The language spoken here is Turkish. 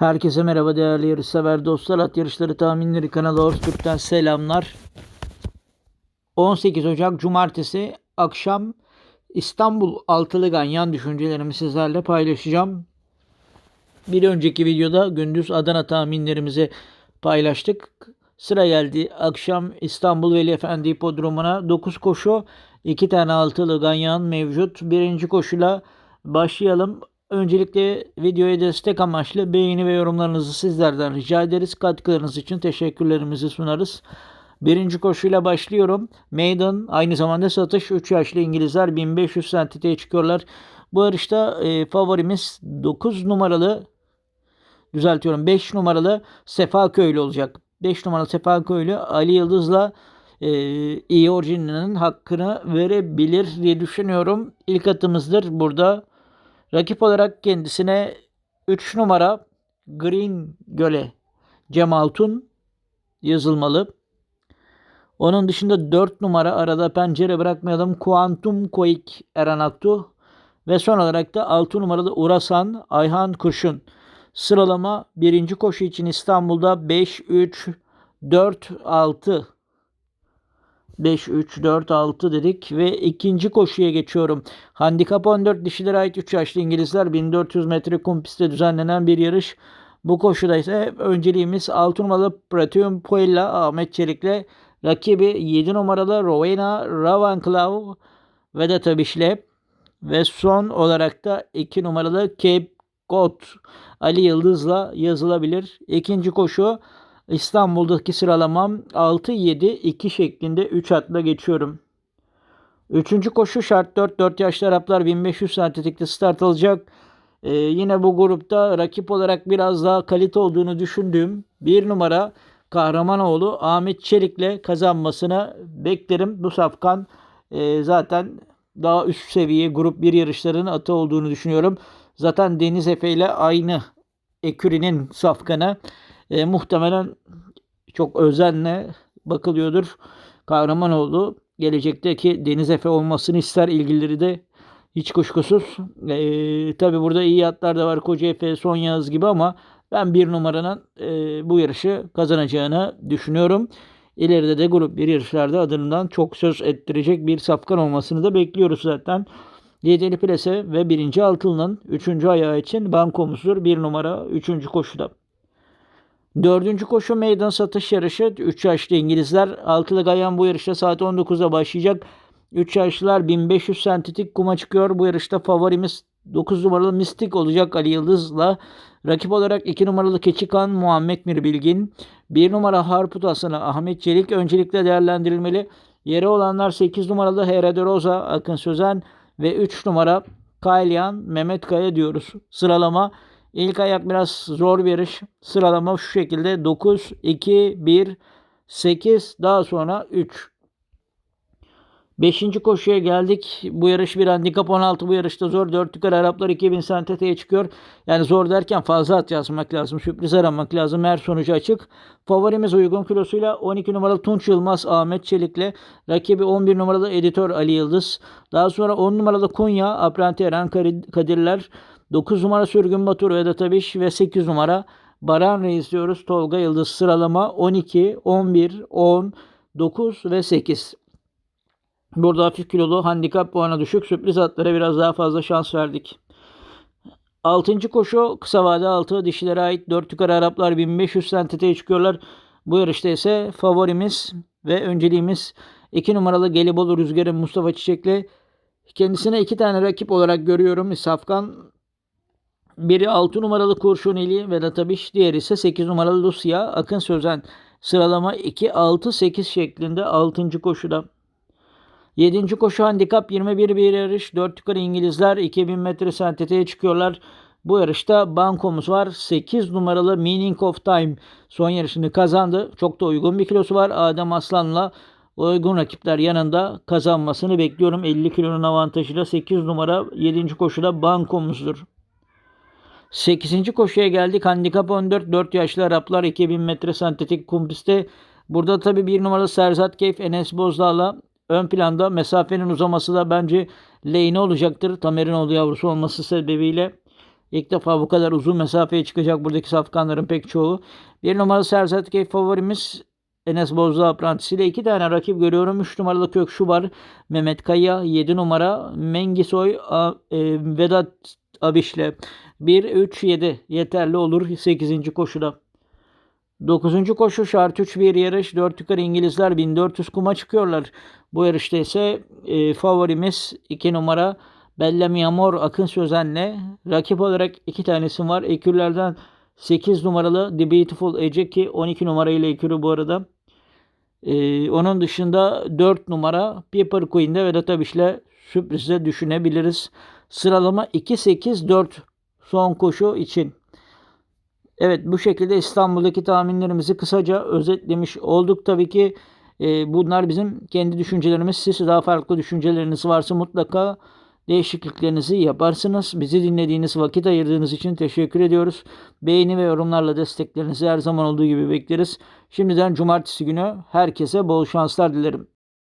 Herkese merhaba değerli yarışsever dostlar. At yarışları tahminleri kanalı Horse selamlar. 18 Ocak Cumartesi akşam İstanbul Altılı Ganyan düşüncelerimi sizlerle paylaşacağım. Bir önceki videoda gündüz Adana tahminlerimizi paylaştık. Sıra geldi akşam İstanbul Veli Efendi Hipodromu'na 9 koşu 2 tane altılı ganyan mevcut. Birinci koşuyla başlayalım. Öncelikle videoya destek amaçlı beğeni ve yorumlarınızı sizlerden rica ederiz. Katkılarınız için teşekkürlerimizi sunarız. Birinci koşuyla başlıyorum. Maiden aynı zamanda satış 3 yaşlı İngilizler 1500 santiteye çıkıyorlar. Bu yarışta e, favorimiz 9 numaralı düzeltiyorum 5 numaralı Sefa Köylü olacak. 5 numaralı Sefa Köylü Ali Yıldız'la e, iyi orijinalinin hakkını verebilir diye düşünüyorum. İlk atımızdır burada. Rakip olarak kendisine 3 numara Green Göle Cem Altun yazılmalı. Onun dışında 4 numara arada pencere bırakmayalım. Kuantum Koik Eren Aktu. Ve son olarak da 6 numaralı Urasan Ayhan Kurşun. Sıralama birinci koşu için İstanbul'da 5, 3, 4, 6 5, 3, 4, 6 dedik ve ikinci koşuya geçiyorum. Handikap 14 dişilere ait 3 yaşlı İngilizler 1400 metre kum pistte düzenlenen bir yarış. Bu koşuda ise önceliğimiz 6 numaralı Pratium Puella Ahmet Çelik'le rakibi 7 numaralı Rowena Ravanclaw ve de Tabiş'le ve son olarak da 2 numaralı Cape Cod Ali Yıldız'la yazılabilir. İkinci koşu İstanbul'daki sıralamam 6-7-2 şeklinde 3 atla geçiyorum. Üçüncü koşu şart 4. 4 yaşlı Araplar 1500 santimetre start alacak. Ee, yine bu grupta rakip olarak biraz daha kalite olduğunu düşündüğüm bir numara Kahramanoğlu Ahmet Çelik'le kazanmasını beklerim. Bu safkan e, zaten daha üst seviye grup bir yarışların atı olduğunu düşünüyorum. Zaten Deniz Efe ile aynı ekürinin safkanı e, muhtemelen çok özenle bakılıyordur. Kahramanoğlu gelecekteki Deniz Efe olmasını ister ilgilileri de hiç kuşkusuz. E, Tabi burada iyi atlar da var. Koca Efe, Son Yağız gibi ama ben bir numaranın e, bu yarışı kazanacağını düşünüyorum. İleride de grup bir yarışlarda adından çok söz ettirecek bir safkan olmasını da bekliyoruz zaten. Lideri Plase ve birinci altılının üçüncü ayağı için bankomuzdur. Bir numara üçüncü koşuda. Dördüncü koşu meydan satış yarışı. 3 yaşlı İngilizler. Altılı Gayan bu yarışta saat 19'da başlayacak. 3 yaşlılar 1500 sentetik kuma çıkıyor. Bu yarışta favorimiz 9 numaralı Mistik olacak Ali Yıldız'la. Rakip olarak 2 numaralı Keçikan Muhammed Mirbilgin. 1 numara Harput Aslanı Ahmet Çelik öncelikle değerlendirilmeli. Yeri olanlar 8 numaralı Herede Rosa Akın Sözen ve 3 numara Kaylian Mehmet Kaya diyoruz. Sıralama ilk ayak biraz zor bir yarış. Sıralama şu şekilde 9, 2, 1, 8 daha sonra 3. Beşinci koşuya geldik. Bu yarış bir handikap 16 bu yarışta zor. 4 yukarı Araplar 2000 santeteye çıkıyor. Yani zor derken fazla at yazmak lazım. Sürpriz aramak lazım. Her sonucu açık. Favorimiz uygun kilosuyla 12 numaralı Tunç Yılmaz Ahmet Çelik'le rakibi 11 numaralı editör Ali Yıldız. Daha sonra 10 numaralı Kunya Apranti Eren Kadirler. 9 numara Sürgün Batur Vedat Abiş ve 8 numara Baran Reis diyoruz. Tolga Yıldız sıralama 12, 11, 10, 9 ve 8. Burada hafif kilolu handikap puanı düşük sürpriz atlara biraz daha fazla şans verdik. Altıncı koşu kısa vade altı dişilere ait 4 yukarı Araplar 1500 sentete çıkıyorlar. Bu yarışta ise favorimiz ve önceliğimiz 2 numaralı Gelibolu Rüzgar'ın Mustafa Çiçek'le kendisine 2 tane rakip olarak görüyorum. Safkan biri 6 numaralı Kurşuneli Vedat Abiş, diğeri ise 8 numaralı Lucia Akın Sözen. Sıralama 2-6-8 şeklinde 6. koşuda. 7. koşu handikap 21 bir yarış. 4 yukarı İngilizler 2000 metre senteteye çıkıyorlar. Bu yarışta bankomuz var. 8 numaralı Meaning of Time son yarışını kazandı. Çok da uygun bir kilosu var. Adem Aslan'la uygun rakipler yanında kazanmasını bekliyorum. 50 kilonun avantajıyla 8 numara 7. koşuda bankomuzdur. 8. koşuya geldik. Handikap 14. 4 yaşlı Araplar 2000 metre sentetik kum pistte. Burada tabi bir numaralı Serzat Keyf Enes Bozdağ'la ön planda mesafenin uzaması da bence lehine olacaktır. Tamer'in oğlu yavrusu olması sebebiyle. İlk defa bu kadar uzun mesafeye çıkacak buradaki safkanların pek çoğu. Bir numaralı Serzat Keyf favorimiz Enes Bozdağ aprantisiyle iki tane rakip görüyorum. 3 numaralı Kökşu var. Mehmet Kaya 7 numara. Mengisoy e, Vedat Abiş'le 1-3-7 yeterli olur 8. koşuda. 9. koşu şart 3 bir yarış. 4 yukarı İngilizler 1400 kuma çıkıyorlar. Bu yarışta ise e, favorimiz 2 numara Bellamy Amor Akın Sözen'le. Rakip olarak iki tanesi var. Ekürlerden 8 numaralı The Beautiful Ece ki 12 numarayla ekürü bu arada. Ee, onun dışında 4 numara Pepper Queen'de Vedat Abiş'le sürprize düşünebiliriz. Sıralama 2-8-4 son koşu için. Evet bu şekilde İstanbul'daki tahminlerimizi kısaca özetlemiş olduk. Tabii ki e, bunlar bizim kendi düşüncelerimiz. Siz daha farklı düşünceleriniz varsa mutlaka değişikliklerinizi yaparsınız. Bizi dinlediğiniz, vakit ayırdığınız için teşekkür ediyoruz. Beğeni ve yorumlarla desteklerinizi her zaman olduğu gibi bekleriz. Şimdiden cumartesi günü herkese bol şanslar dilerim.